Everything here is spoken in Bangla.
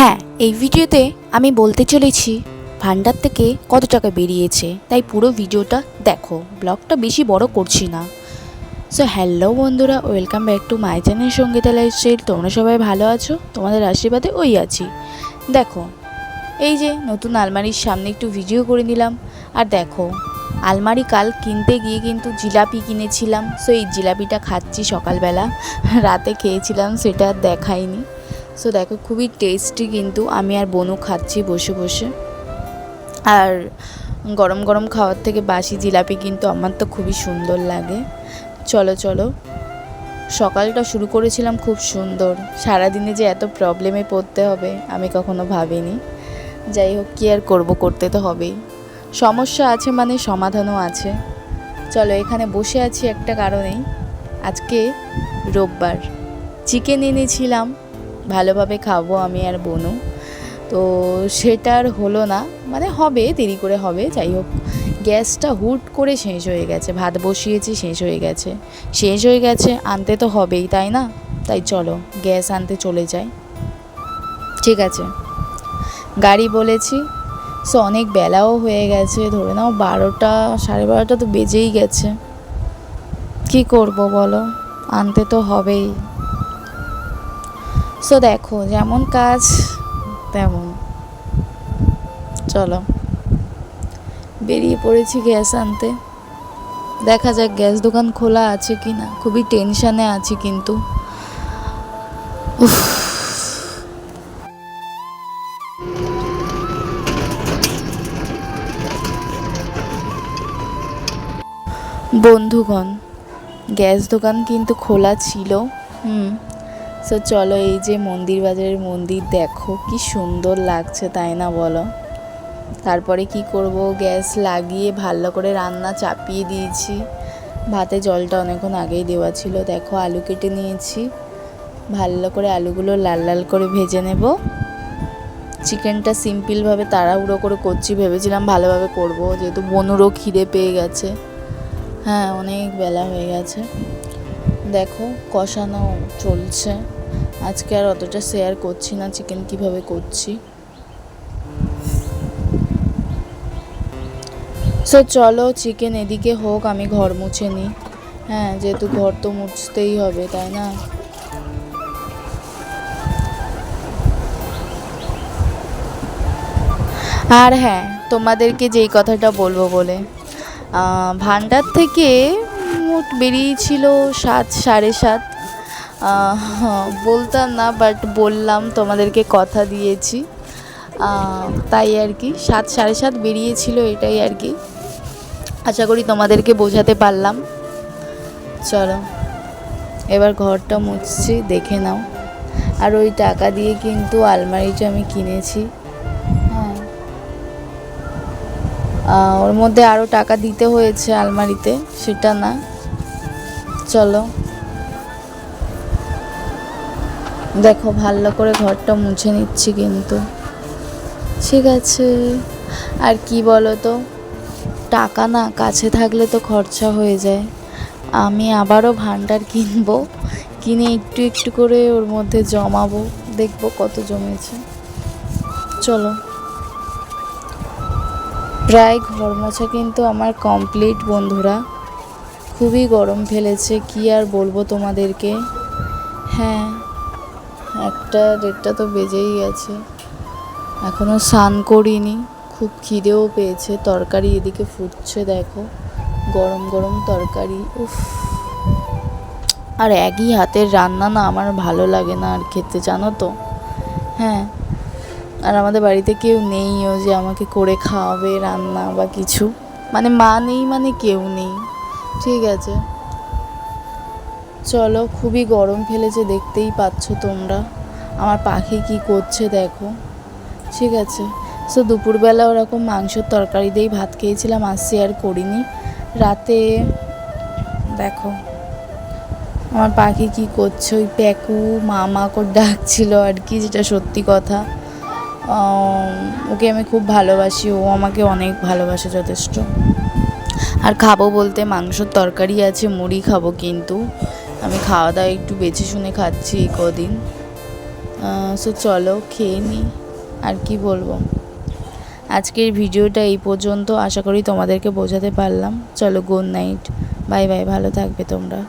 হ্যাঁ এই ভিডিওতে আমি বলতে চলেছি, ভান্ডার থেকে কত টাকা বেরিয়েছে। তাই পুরো ভিডিওটা দেখো, ব্লগটা বেশি বড় করছি না। সো হ্যালো বন্ধুরা welcome back to my channel Sangeeta lifestyle তোমরা সবাই ভালো আছো? তোমাদের আশীর্বাদে ওই আছি। দেখো, এই যে নতুন আলমারির সামনে একটু ভিডিও করে নিলাম। আর দেখো, আলমারি কাল কিনতে গিয়ে কিন্তু জিলাপি কিনেছিলাম। সো এই জিলাপিটা খাচ্ছি সকালবেলা। রাতে খেয়েছিলাম, সেটা দেখাইনি। সো দেখো, খুবই টেস্টি কিন্তু আমি আর বনু খাচ্ছি বসে বসে। আর গরম গরম খাওয়ার থেকে বাসি জিলাপি কিন্তু আমার তো খুবই সুন্দর লাগে। চলো চলো। সকালটা শুরু করেছিলাম খুব সুন্দর। সারাদিনে যে এত প্রবলেমে পড়তে হবে, আমি কখনো ভাবিনি। যাই হোক, কী আর করব, করতে তো হবেই। সমস্যা আছে মানে সমাধানও আছে। চলো, এখানে বসে আছি একটা কারণেই। আজকে রোববার। চিকেন এনেছিলাম। ভালোভাবে খাব আমি আর বনু। তো সেটা আর হলো না। মানে হবে, দেরি করে হবে, যাই হোক। গ্যাসটা হুট করে শেষ হয়ে গেছে, ভাত বসিয়েছি, শেষ হয়ে গেছে। শেষ হয়ে গেছে, আনতে তো হবেই, তাই না? তাই চলো, গ্যাস আনতে চলে যাই। ঠিক আছে। গাড়ি বলেছি। সো অনেক বেলাও হয়ে গেছে, ধরে নাও বারোটা, সাড়ে বারোটা তো বেজেই গেছে। কি করব বলো? আনতে তো হবেই। সো দেখো, যেমন কাজ, তেমন। চলো। বেরিয়ে পড়েছি গ্যাস আনতে। দেখা যাক গ্যাস দোকান খোলা আছে কি না খুবই টেনশানে আছি কিন্তু। বন্ধুগণ, গ্যাস দোকান কিন্তু খোলা ছিল। হুম। সো চলো এই যে মন্দির বাজারের মন্দির দেখো, কি সুন্দর লাগছে, তাই না বলো? তারপরে কি করব? গ্যাস লাগিয়ে ভালো করে রান্না চাপিয়ে দিয়েছি। ভাতে জলটা অনেকক্ষণ আগেই দেওয়া ছিল। দেখো, আলু কেটে নিয়েছি। ভালো করে আলুগুলো লাল লাল করে ভেজে নেব। চিকেনটা সিম্পলভাবে তাড়াহুড়ো করে করছি, ভেবেছিলাম ভালোভাবে করব। যেহেতু বনুরও খিদে পেয়ে গেছে। হ্যাঁ অনেক বেলা হয়ে গেছে। দেখো কষানো চলছে। আজকে আর অতটা শেয়ার করছি না চিকেন কীভাবে করছি। সো চলো চিকেন এদিকে হোক, আমি ঘর মুছে নিই হ্যাঁ যেহেতু ঘর তো মুছতেই হবে, তাই না? আর হ্যাঁ তোমাদেরকে যেই কথাটা বলব বলে ভান্ডার থেকে মোট বেরিয়েছিল সাত, সাড়ে সাত। বলতাম না বাট বললাম, তোমাদেরকে কথা দিয়েছি। তাই আর কি, সাত, সাড়ে সাত বেরিয়েছিল এটাই আর কি। আশা করি তোমাদেরকে বোঝাতে পারলাম। চলো, এবার ঘরটা মুছছি, দেখে নাও। আর ওই টাকা দিয়ে কিন্তু আলমারিটা আমি কিনেছি। হ্যাঁ। ওর মধ্যে আরও টাকা দিতে হয়েছে আলমারিতে, সেটা না। চলো। দেখো, ভালো করে ঘরটা মুছে নিচ্ছি কিন্তু। ঠিক আছে। আর কি বলো তো টাকা না কাছে থাকলে তো খরচা হয়ে যায়। আমি আবারও ভান্ডার কিনবো, কিনে একটু একটু করে ওর মধ্যে জমাবো। দেখব কত জমেছে। চলো। প্রায় ঘর মোছা কিন্তু আমার কমপ্লিট বন্ধুরা। খুবই গরম ফেলেছে, কি আর বলব তোমাদেরকে? হ্যাঁ একটা দেড়টা তো বেজেই গেছে। এখনও স্নান করিনি, খুব খিদেও পেয়েছে, তরকারি এদিকে ফুটছে দেখো। গরম গরম তরকারি, উফ। আর একই হাতের রান্না না আমার ভালো লাগে না আর খেতে, জানো তো? হ্যাঁ আর আমাদের বাড়িতে কেউ নেইও যে আমাকে করে খাওয়াবে রান্না বা কিছু। মানে মা নেই মানে কেউ নেই। ঠিক আছে। চলো, খুবই গরম ফেলেছে, দেখতেই পাচ্ছ তোমরা। আমার পাখি কি করছে দেখো। ঠিক আছে। সো দুপুরবেলা ওরকম মাংসর তরকারি দিয়েই ভাত খেয়েছিলাম, আর করিনি। রাতে, দেখো, আমার পাখি কি করছে, ওই প্যাকু মামা করে ডাকছিল আর কি, যেটা সত্যি কথা। ওকে আমি খুব ভালোবাসি, ও আমাকে অনেক ভালোবাসে যথেষ্ট। আর খাব বলতে মাংসর তরকারি আছে, মুড়ি খাব কিন্তু। আমি খাওয়া দাওয়া একটু বেছে শুনে খাচ্ছি কদিন। সো চলো খেয়ে নিই আর কি বলব। আজকের ভিডিওটা এই পর্যন্ত, আশা করি তোমাদেরকে বোঝাতে পারলাম। চলো গুড নাইট বাই বাই ভালো থাকবে তোমরা।